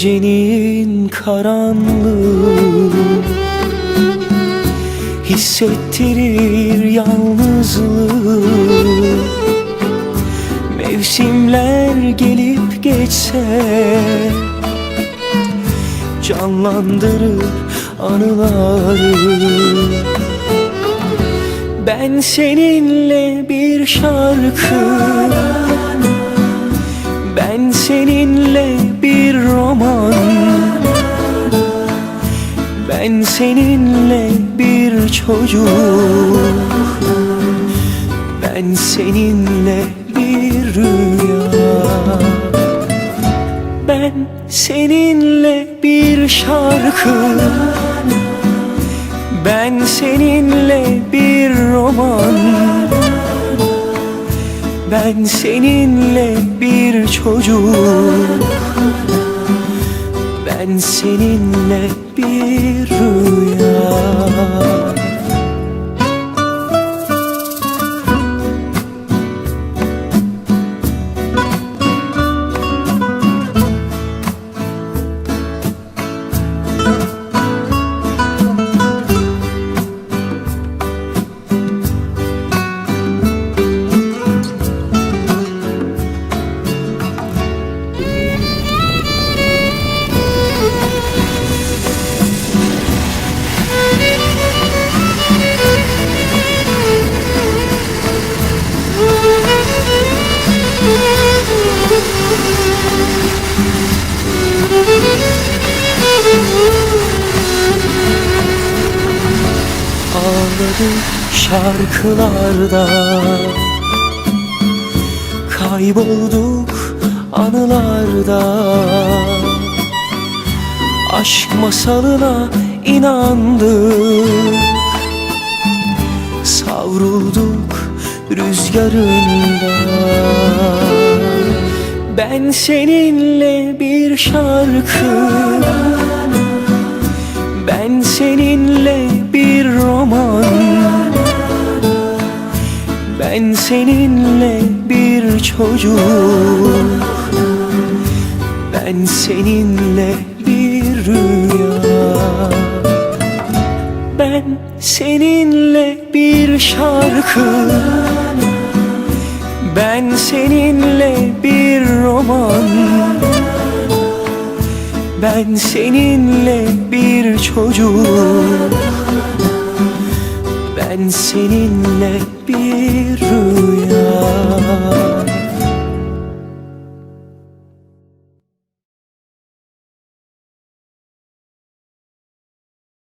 Gecenin karanlığı Hissettirir yalnızlığı. Mevsimler gelip geçse Canlandırır anıları. Ben seninle bir şarkı Ben seninle bir Ben seninle bir çocuk. Ben seninle bir rüya. Ben seninle bir şarkı. Ben seninle bir roman. Ben seninle bir çocuk. Ben seninle Ağladık şarkılarda Kaybolduk anılarda Aşk masalına inandık Savrulduk rüzgarında Ben seninle bir şarkı ben seninle seninle bir çocuk. Ben seninle bir rüya. Ben seninle bir şarkı. Ben seninle bir roman. Ben seninle bir çocuk. Ben seninle bir